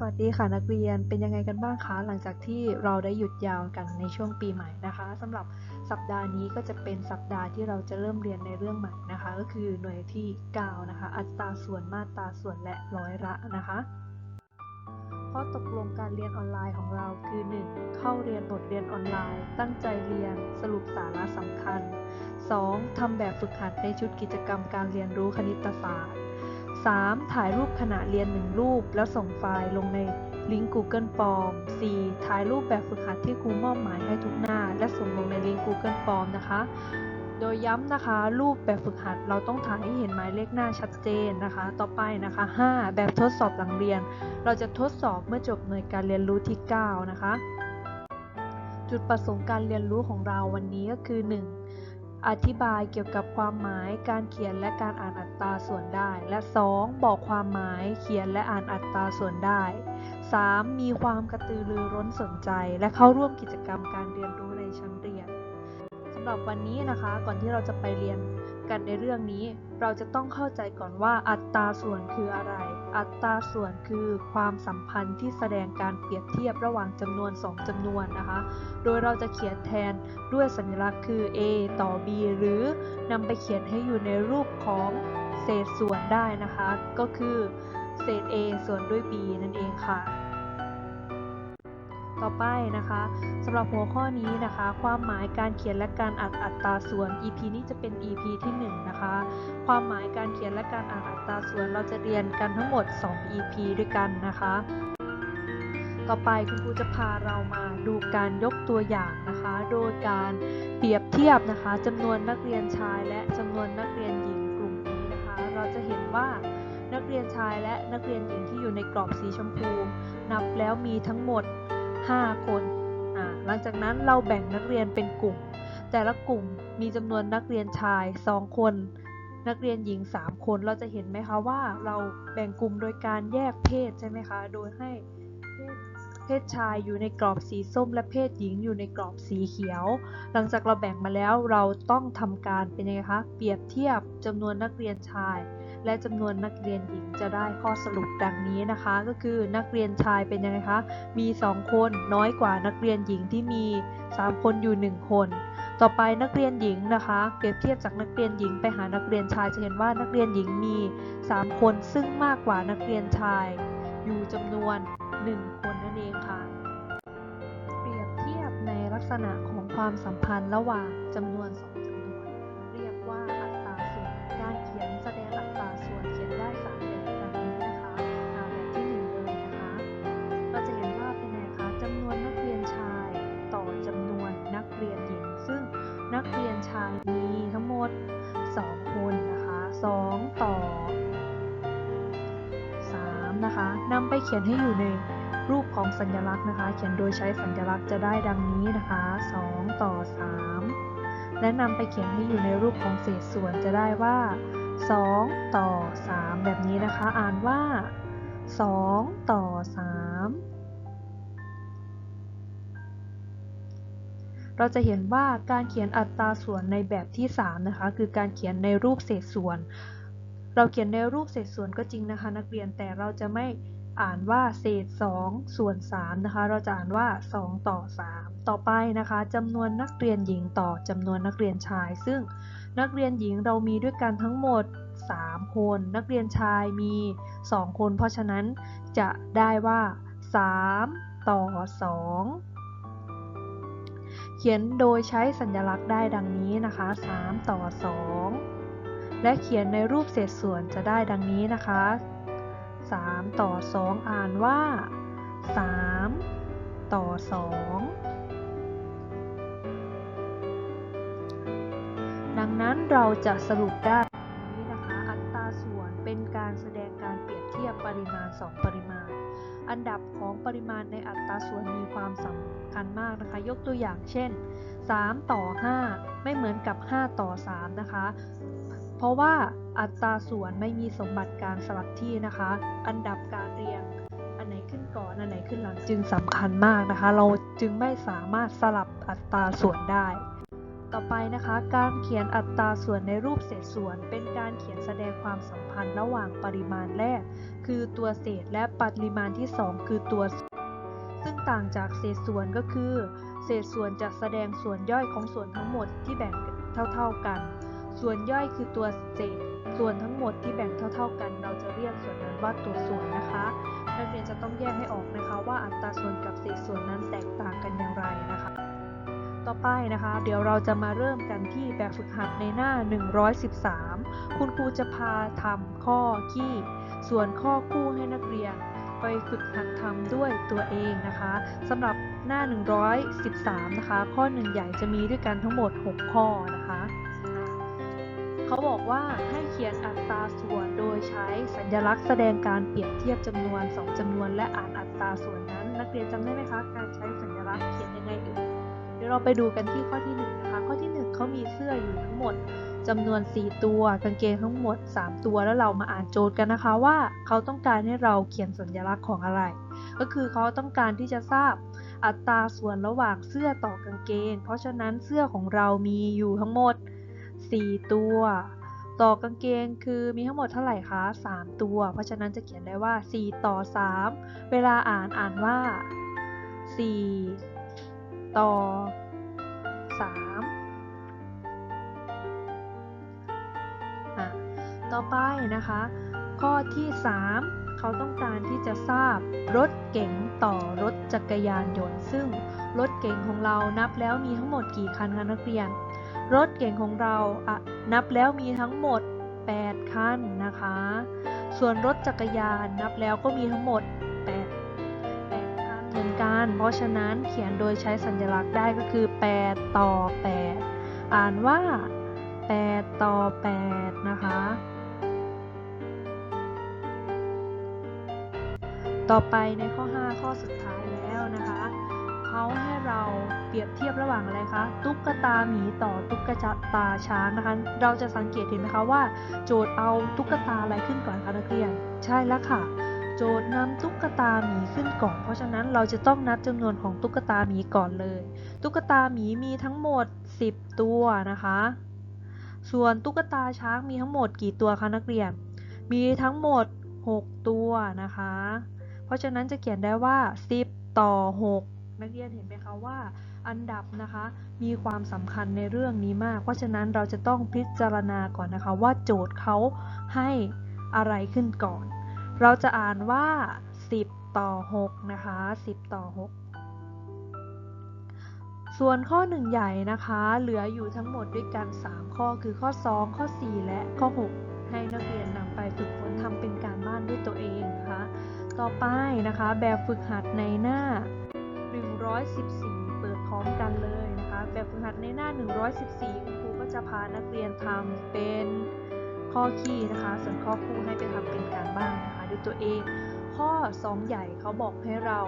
สวัสดีค่ะนักเรียนเป็นยังไงกันบ้างคะหลังจากที่เราได้หยุดยาวกันในช่วงปีใหม่นะคะสำหรับสัปดาห์นี้ก็จะเป็นสัปดาห์ที่เราจะเริ่มเรียนในเรื่องใหม่นะคะ ก็คือหน่วยที่ 9 นะคะ อัตราส่วนมาตราส่วนและร้อยละนะคะข้อตกลงการเรียนออนไลน์ของเราคือ 1. เข้าเรียนบทเรียนออนไลน์ ตั้งใจเรียนสรุปสาระสำคัญ 2. ทำแบบฝึกหัดในชุดกิจกรรมการเรียนรู้คณิตศาสตร์ 3. ถ่ายรูปขณะเรียน 1 รูป แล้วส่งไฟล์ลงในลิงก์ Google Form 4. ถ่ายรูปแบบฝึกหัดที่ครูมอบหมายให้ทุกหน้า และส่งลงในลิงก์ Google Form นะคะ โดยย้ำนะคะ รูปแบบฝึกหัดเราต้องถ่ายให้เห็นหมายเลขหน้าชัดเจนนะคะ ต่อไปนะคะ 5. แบบทดสอบหลังเรียน เราจะทดสอบเมื่อจบหน่วยการเรียนรู้ที่ 9 นะคะ จุดประสงค์การเรียนรู้ของเราวันนี้ก็คือ 1. อธิบายเกี่ยวกับความหมายการเขียนและการอ่านอัตราส่วนได้ และ 2. บอกความหมายเขียนและอ่านอัตราส่วนได้ 3. มีความกระตือรือร้นสนใจ และเข้าร่วมกิจกรรมการเรียนรู้ในชั้นเรียนสำหรับวันนี้นะคะ ก่อนที่เราจะไปเรียนกันในเรื่องนี้ เราจะต้องเข้าใจก่อนว่าอัตราส่วนคืออะไร อัตราส่วนคือความสัมพันธ์ที่แสดงการเปรียบเทียบระหว่างจำนวน 2จำนวนนะคะ โดยเราจะเขียนแทนด้วยสัญลักษณ์คือ a ต่อ b หรือนำไปเขียนให้อยู่ในรูปของเศษส่วนได้นะคะ ก็คือเศษ a ส่วนด้วย b นั่นเองค่ะ ต่อไปนะคะสำหรับหัวข้อนี้นะคะ ความหมายการเขียนและการอ่านอัตราส่วน EP นี้จะเป็น EP ที่1นะคะความหมายการเขียนและการอ่านอัตราส่วนเราจะเรียนกันทั้งหมด 2 EP ด้วยกันนะคะ ต่อไปคุณครูจะพาเรามาดูการยกตัวอย่างนะคะ โดยการเปรียบเทียบนะคะจำนวนนักเรียนชายและจำนวนนักเรียนหญิงกลุ่มนี้นะคะ เราจะเห็นว่านักเรียนชายและนักเรียนหญิงที่อยู่ในกรอบสีชมพู นับแล้วมีทั้งหมด 5 คน หลังจากนั้นเราแบ่งนักเรียนเป็นกลุ่ม แต่ละกลุ่มมีจำนวนนักเรียนชาย 2 คน นักเรียนหญิง 3 คน เราจะเห็นไหมคะว่าเราแบ่งกลุ่มโดยการแยกเพศใช่ไหมคะ โดยให้เพศชายอยู่ในกรอบสีส้ม และเพศหญิงอยู่ในกรอบสีเขียว หลังจากเราแบ่งมาแล้วเราต้องทำการเป็นยังไงคะ เปรียบเทียบจำนวนนักเรียนชาย และจำนวนนักเรียนหญิงจะได้ข้อสรุปดังนี้นะคะ ก็คือนักเรียนชายเป็นยังไงคะ มี 2 คนน้อยกว่านักเรียนหญิงที่มี 3 คนอยู่ 1 คน ต่อไปนักเรียนหญิงนะคะเปรียบเทียบจากนักเรียนหญิงไปหานักเรียนชายจะเห็นว่านักเรียนหญิงมี 3 คนซึ่งมากกว่านักเรียนชาย อยู่จำนวน 1 คนนั่นเองค่ะเปรียบเทียบในลักษณะของความสัมพันธ์ระหว่างจำนวน2 ขียนให้อยู่ในรูปของสัญลักษณ์นะคะ เขียนโดยใช้สัญลักษณ์จะได้ดังนี้นะคะ 2 ต่อ 3 และนำไปเขียนให้อยู่ในรูปของเศษส่วนจะได้ว่า 2 ต่อ 3 แบบนี้นะคะ อ่านว่า 2 ต่อ 3 เราจะเห็นว่าการเขียนอัตราส่วนในแบบที่ 3 นะคะ คือการเขียนในรูปเศษส่วน เราเขียนในรูปเศษส่วนก็จริงนะคะ นักเรียนแต่เราจะไม่ อ่านว่าเศษ 2 ส่วน3นะคะ เราจะอ่านว่า 2 ต่อ 3 ต่อไปนะคะจำนวนนักเรียนหญิงต่อจำนวนนักเรียนชาย ซึ่งนักเรียนหญิงเรามีด้วยกันทั้งหมด 3 คน นักเรียนชายมี 2 คน เพราะฉะนั้นจะได้ว่า 3 ต่อ 2 เขียนโดยใช้สัญลักษณ์ได้ดังนี้นะคะ 3 ต่อ 2 และเขียนในรูปเศษส่วนจะได้ดังนี้นะคะ 3 ต่อ 2 อ่านว่า 3 ต่อ 2 ดังนั้นเราจะสรุปได้นี้นะคะอัตราส่วนเป็นการแสดงการเปรียบเทียบปริมาณ 2 ปริมาณ อันดับของปริมาณในอัตราส่วนมีความสำคัญมากนะคะ ยกตัวอย่างเช่น 3 ต่อ 5 ไม่เหมือนกับ 5 ต่อ 3 นะคะ เพราะว่า อัตราส่วนไม่มีสมบัติการสลับที่นะคะ อันดับการเรียง อันไหนขึ้นก่อนอันไหนขึ้นหลังจึงสำคัญมากนะคะ เราจึงไม่สามารถสลับอัตราส่วนได้ ต่อไปนะคะ การเขียนอัตราส่วนในรูปเศษส่วน เป็นการเขียนแสดงความสัมพันธ์ระหว่างปริมาณแรก คือตัวเศษและปริมาณที่ 2 คือตัวส่วนซึ่งต่างจากเศษส่วนก็คือ เศษส่วนจะแสดงส่วนย่อยของส่วนทั้งหมดที่แบ่งเท่า ๆกัน ส่วนย่อยคือตัวเศษ ส่วนทั้งหมดที่แบ่งเท่า ๆ กัน เราจะเรียกส่วนนั้นว่าตัวส่วนนะคะ นักเรียนจะต้องแยกให้ออกนะคะ ว่าอัตราส่วนกับเศษส่วนนั้นแตกต่างกันอย่างไรนะคะ ต่อไปนะคะ เดี๋ยวเราจะมาเริ่มกันที่แบบฝึกหัดในหน้า 113 คุณครูจะพาทำข้อขี้ ส่วนข้อคู่ให้นักเรียนไปฝึกหัดทำด้วยตัวเองนะคะสำหรับหน้า 113 นะคะ ข้อหนึ่งใหญ่จะมีด้วยกันทั้งหมด 6 ข้อนะคะ เขาบอกว่าให้เขียนอัตราส่วนโดยใช้สัญลักษณ์แสดงการเปรียบเทียบจำนวน 2จำนวนและอ่านอัตราส่วนนั้น นักเรียนจำได้ไหมคะ การใช้สัญลักษณ์เขียนยังไงเอ่ยเดี๋ยวเราไปดูกันที่ข้อที่1นะคะข้อที่ 1เขามีเสื้ออยู่ทั้งหมดจำนวน 4 ตัว กางเกงทั้งหมด 3 ตัวแล้วเรามาอ่านโจทย์กันนะคะว่าเขาต้องการให้เราเขียนสัญลักษณ์ของอะไร ก็คือเขาต้องการที่จะทราบอัตราส่วนระหว่างเสื้อต่อกางเกง เพราะฉะนั้นเสื้อของเรามีอยู่ทั้งหมด 4 ตัว ต่อกางเกงคือมีทั้งหมดเท่าไหร่คะ 3 ตัว เพราะฉะนั้นจะเขียนได้ว่า 4 ต่อ 3 เวลาอ่านอ่านว่า 4 ต่อ 3 ต่อไปนะคะ ข้อที่ 3เขาต้องการที่จะทราบรถเก๋งต่อรถจักรยานยนต์ ซึ่งรถเก๋งของเรานับแล้วมีทั้งหมดกี่คันคะนักเรียน รถเก๋งของเราอะนับแล้วมีทั้งหมด 8 คันนะคะ ส่วนรถจักรยานนับแล้วก็มีทั้งหมด 8 8 คันเหมือนกัน เพราะฉะนั้นเขียนโดยใช้สัญลักษณ์ได้ก็คือ 8 ต่อ 8 อ่านว่า 8 ต่อ 8 นะคะ ต่อไปในข้อ 5 ข้อสุดท้ายแล้วนะคะเขาใเราเปรียบเทียบระหว่างอะไรคะตุ๊กตาหมีต่อตุ๊กตาช้างนะคะ เราจะสังเกตเห็นไหมคะว่า โจทย์เอาตุ๊กตาอะไรขึ้นก่อนคะนักเรียน ใช่แล้วค่ะ โจทย์นำตุ๊กตาหมีขึ้นก่อน เพราะฉะนั้นเราจะต้องนับจำนวนของตุ๊กตาหมีก่อนเลย ตุ๊กตาหมีมีทั้งหมด 10 ตัวนะคะ ส่วนตุ๊กตาช้างมีทั้งหมดกี่ตัวคะนักเรียน มีทั้งหมด 6 ตัวนะคะ เพราะฉะนั้นจะเขียนได้ว่า 10 ต่อ 6 นักเรียนเห็นไหมคะว่าอันดับนะคะมีความสำคัญในเรื่องนี้มาก เพราะฉะนั้นเราจะต้องพิจารณาก่อนนะคะว่าโจทย์เขาให้อะไรขึ้นก่อน เราจะอ่านว่า 10 ต่อ 6 นะคะ 10 ต่อ 6 ส่วนข้อ 1 ใหญ่นะคะ เหลืออยู่ทั้งหมดด้วยกัน 3 ข้อคือข้อ 2 ข้อ 4 และข้อ 6 ให้นักเรียนนำไปฝึกฝนทำเป็นการบ้านด้วยตัวเองนะคะ ต่อไปนะคะ แบบฝึกหัดในหน้า 114 เปิดพร้อมกันเลยนะคะ แบบฝึกหัดในหน้า 114 คุณครูก็จะพานักเรียนทำเป็นข้อคี่นะคะ ส่วนข้อคู่ให้ไปทำเป็นการบ้านนะคะด้วยตัวเอง ข้อ 2 ใหญ่เขาบอกให้เรา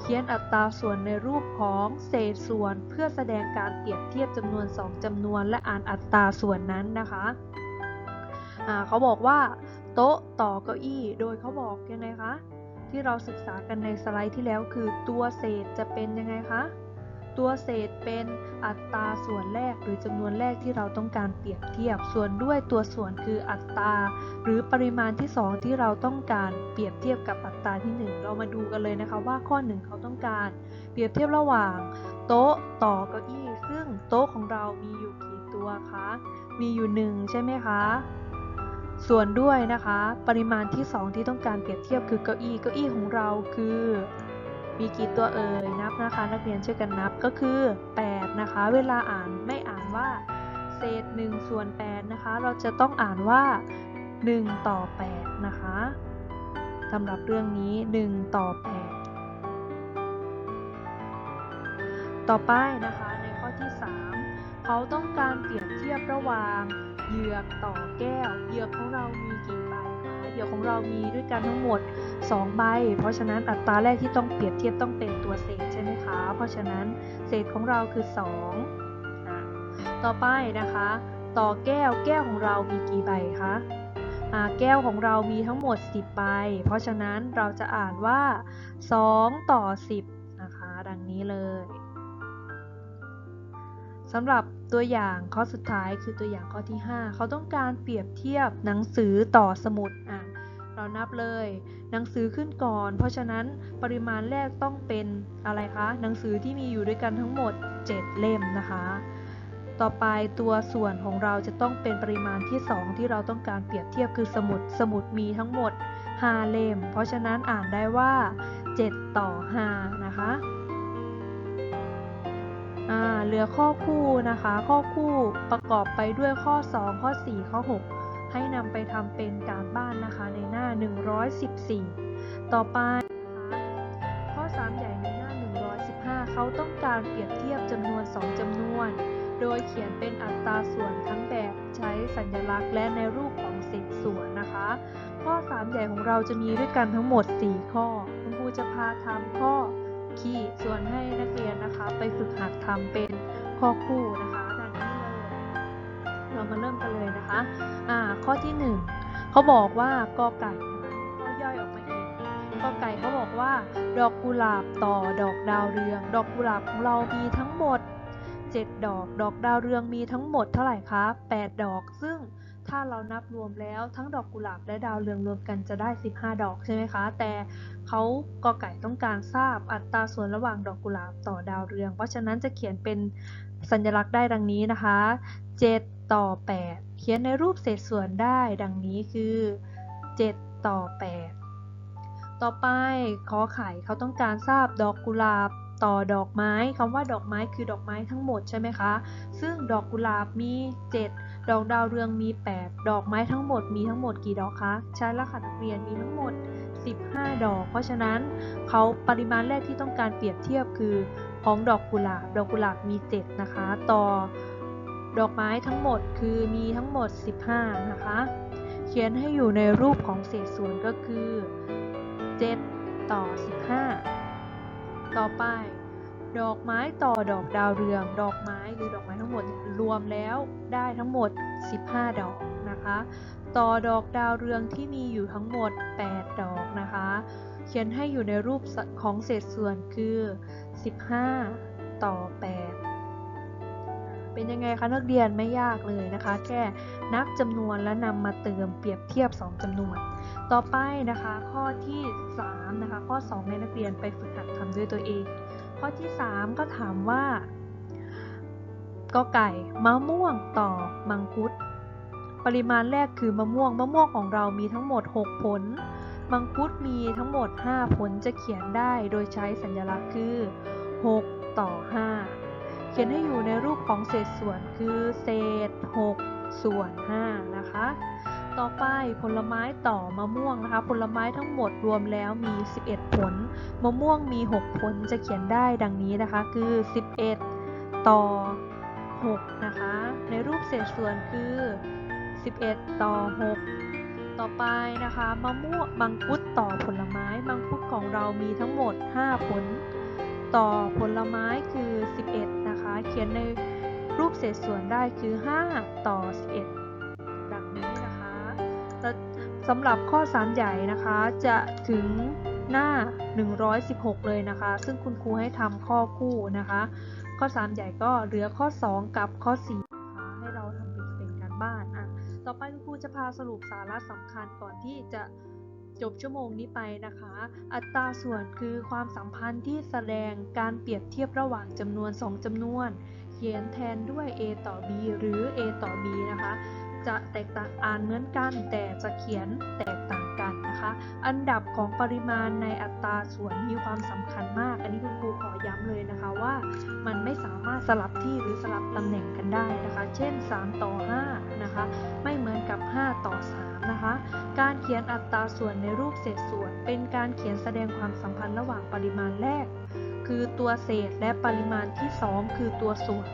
เขียนอัตราส่วนในรูปของเศษส่วนเพื่อแสดงการเปรียบเทียบจำนวน 2จำนวน และอ่านอัตราส่วนนั้นนะคะเขาบอกว่า โต๊ะต่อเก้าอี้ โดยเขาบอกยังไงคะ ที่เราศึกษากันในสไลด์ที่แล้วคือตัวเศษจะเป็นยังไงคะ ตัวเศษเป็นอัตราส่วนแรกหรือจำนวนแรกที่เราต้องการเปรียบเทียบ ส่วนด้วยตัวส่วนคืออัตราหรือปริมาณที่ 2 ที่เราต้องการเปรียบเทียบกับอัตราที่ 1 เรามาดูกันเลยนะคะว่าข้อ 1 เขาต้องการ เปรียบเทียบระหว่าง โต๊ะต่อเก้าอี้ ซึ่งโต๊ะของเรามีอยู่กี่ตัวคะ มีอยู่ 1 ใช่ไหมคะ ส่วนด้วยนะคะ ปริมาณที่ 2 ที่ต้องการเปรียบเทียบคือเก้าอี้เก้าอี้ของเราคือ มีกี่ตัวเอ่ยนับนะคะ นักเรียนช่วยกันนับก็คือ 8 นะคะ เวลาอ่านไม่อ่านว่าเศษ1ส่วน8นะคะ เราจะต้องอ่านว่า 1 ต่อ 8 นะคะสำหรับเรื่องนี้ 1 ต่อ 8 ต่อไปนะคะในข้อที่ 3 เขาต้องการเปรียบเทียบระหว่าง เหยือกต่อแก้ว เหยือกของเรามีกี่ใบคะเหยือกของเรามีด้วยกันทั้งหมด 2 ใบ เพราะฉะนั้นอัตราแรกที่ต้องเปรียบเทียบต้องเป็นตัวเศษใช่ไหมคะ เพราะฉะนั้นเศษของเราคือ2อะต่อไปนะคะ ต่อแก้วแก้วของเรามีกี่ใบคะแก้วของเรามีทั้งหมด 10 ใบ เพราะฉะนั้นเราจะอ่านว่า 2 ต่อ 10 นะคะ ดังนี้เลยสำหรับ ตัวอย่างข้อสุดท้ายคือตัวอย่างข้อที่ 5 เขาต้องการเปรียบเทียบหนังสือต่อสมุดอะเรานับเลย หนังสือขึ้นก่อน เพราะฉะนั้นปริมาณแรกต้องเป็นอะไรคะหนังสือที่มีอยู่ด้วยกันทั้งหมด 7 เล่มนะคะ ต่อไปตัวส่วนของเราจะต้องเป็นปริมาณที่ 2 ที่เราต้องการเปรียบเทียบคือสมุดสมุดมีทั้งหมด 5 เล่ม เพราะฉะนั้นอ่านได้ว่า 7 ต่อ 5 นะคะ เหลือข้อคู่นะคะ ข้อคู่ประกอบไปด้วยข้อ 2 ข้อ 4 ข้อ 6 ให้นำไปทำเป็นการบ้านนะคะในหน้า 114 ต่อไปข้อ 3 ใหญ่ในหน้า 115 เขาต้องการเปรียบเทียบจำนวน 2จำนวน โดยเขียนเป็นอัตราส่วนทั้งแบบใช้สัญลักษณ์และในรูปของเศษส่วนนะคะ ข้อ 3 ใหญ่ของเราจะมีด้วยกันทั้งหมด 4 ข้อ คุณครูจะพาทำข้อ คี่ส่วนให้นักเรียนนะคะ ไปฝึกหัดทำเป็นข้อคู่นะคะดังนี้เลยเรามาเริ่มกันเลยนะคะอ่าข้อที่ 1เขาบอกว่ากอไก่นะคะข้อย่อยออกมาเอีกกอไก่เขาบอกว่า ดอกกุหลาบต่อดอกดาวเรือง ดอกกุหลาบของเรามีทั้งหมด 7 ดอก ดอกดาวเรืองมีทั้งหมดเท่าไหร่คะ8ดอกซึ่ง ถ้าเรานับรวมแล้วทั้งดอกกุหลาบและดาวเรืองรวมกันจะได้ 15 ดอกใช่ไหมคะ แต่เขากอไก่ต้องการทราบอัตราส่วนระหว่างดอกกุหลาบต่อดาวเรือง เพราะฉะนั้นจะเขียนเป็นสัญลักษณ์ได้ดังนี้นะคะ 7 ต่อ 8 เขียนในรูปเศษส่วนได้ดังนี้คือ 7 ต่อ 8 ต่อไปขอไข่เขาต้องการทราบดอกกุหลาบต่อดอกไม้คำว่าดอกไม้คือดอกไม้ทั้งหมดใช่ไหมคะ ซึ่งดอกกุหลาบมี 7 ดอกดาวเรืองมี 8 ดอกไม้ทั้งหมดมีทั้งหมดกี่ดอกคะใช่แล้วค่ะนักเรียนมีทั้งหมด 15 ดอก เพราะฉะนั้นเขาปริมาณแรกที่ต้องการเปรียบเทียบคือของดอกกุหลาบ ดอกกุหลาบมี 7 นะคะ ต่อดอกไม้ทั้งหมดคือมีทั้งหมด 15 นะคะ เขียนให้อยู่ในรูปของเศษส่วนก็คือ 7 ต่อ 15 ต่อไป ดอกไม้ต่อดอกดาวเรือง ดอกไม้ หรือดอกไม้ทั้งหมดรวมแล้วได้ทั้งหมด 15 ดอกนะคะ ต่อดอกดาวเรืองที่มีอยู่ทั้งหมด 8 ดอกนะคะ เขียนให้อยู่ในรูปของเศษส่วนคือ 15 ต่อ 8 เป็นยังไงคะนักเรียนไม่ยากเลยนะคะ แค่นับจำนวนและนำมาเติมเปรียบเทียบ 2จำนวน ต่อไปนะคะข้อที่ 3 นะคะ ข้อ 2 ให้นักเรียนไปฝึกหัดทำด้วยตัวเอง ข้อที่ 3 ก็ถามว่า ก็ไก่มะม่วงต่อมังคุด ปริมาณแรกคือมะม่วงมะม่วงของเรามีทั้งหมด 6 ผล มังคุดมีทั้งหมด 5 ผลจะเขียนได้โดยใช้สัญลักษณ์คือ 6 ต่อ 5 เขียนให้อยู่ในรูปของเศษส่วนคือเศษ 6 ส่วน 5 นะคะ ต่อไปผลไม้ต่อมะม่วงนะคะ ผลไม้ทั้งหมดรวมแล้วมี 11 ผล มะม่วงมี 6 ผลจะเขียนได้ดังนี้นะคะคือ 11 ต่อ 6 นะคะ ในรูปเศษส่วนคือ 11 ต่อ 6 ต่อไปนะคะมะม่วงมังคุดต่อผลไม้ มังคุดของเรามีทั้งหมด 5 ผล ต่อผลไม้คือ 11 นะคะ เขียนในรูปเศษส่วนได้คือ 5 ต่อ 11 ดังนี้นะคะสำหรับข้อ 3 ใหญ่นะคะจะถึงหน้า 116 เลยนะคะ ซึ่งคุณครูให้ทำข้อคู่นะคะ ข้อ 3 ใหญ่ก็เหลือข้อ 2 กับข้อ4นะคะให้เราทำเป็นเป็นการบ้านอะต่อไปคุณครูจะพาสรุปสาระสำคัญก่อนที่จะจบชั่วโมงนี้ไปนะคะ อัตราส่วนคือความสัมพันธ์ที่แสดงการเปรียบเทียบระหว่างจำนวน 2จำนวน เขียนแทนด้วย a ต่อ b หรือ a ต่อ b นะคะ จะแตกต่างอ่านเหมือนกันแต่จะเขียนแตกต่าง อันดับของปริมาณในอัตราส่วนมีความสำคัญมาก อันนี้คุณครูขอย้ำเลยนะคะว่ามันไม่สามารถสลับที่หรือสลับตำแหน่งกันได้นะคะ เช่น 3 ต่อ 5 นะคะ ไม่เหมือนกับ 5 ต่อ 3 นะคะ การเขียนอัตราส่วนในรูปเศษส่วน เป็นการเขียนแสดงความสัมพันธ์ระหว่างปริมาณแรก คือตัวเศษและปริมาณที่ 2 คือตัวส่วน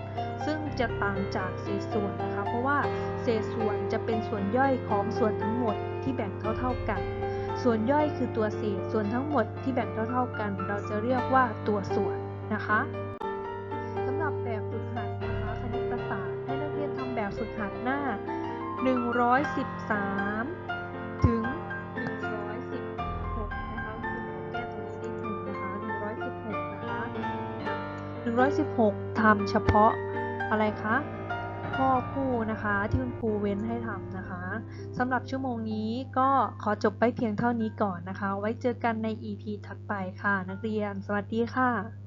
ซึ่งจะต่างจากเศษส่วนนะคะ เพราะว่าเศษส่วนจะเป็นส่วนย่อยของส่วนทั้งหมดที่แบ่งเท่า ๆกัน ส่วนย่อยคือตัวเศษ ส่วนทั้งหมดที่แบ่งเท่า ๆกัน เราจะเรียกว่าตัวส่วนนะคะสำหรับแบบฝึกหัดนะคะคณิตศาสตร์ให้นักเรียนทำแบบฝึกหัดหน้า 113 ถึง 116 นะคะคุณครูแก้ตรงนี้นิดหนึ่งนะคะ 116 นะคะ 116 ทำเฉพาะอะไรคะ ข้อคู่นะคะที่คุณครูเว้นให้ทำนะคะ สำหรับชั่วโมงนี้ก็ขอจบไปเพียงเท่านี้ก่อนนะคะ ไว้เจอกันใน EP ถัดไปค่ะ นักเรียน สวัสดีค่ะ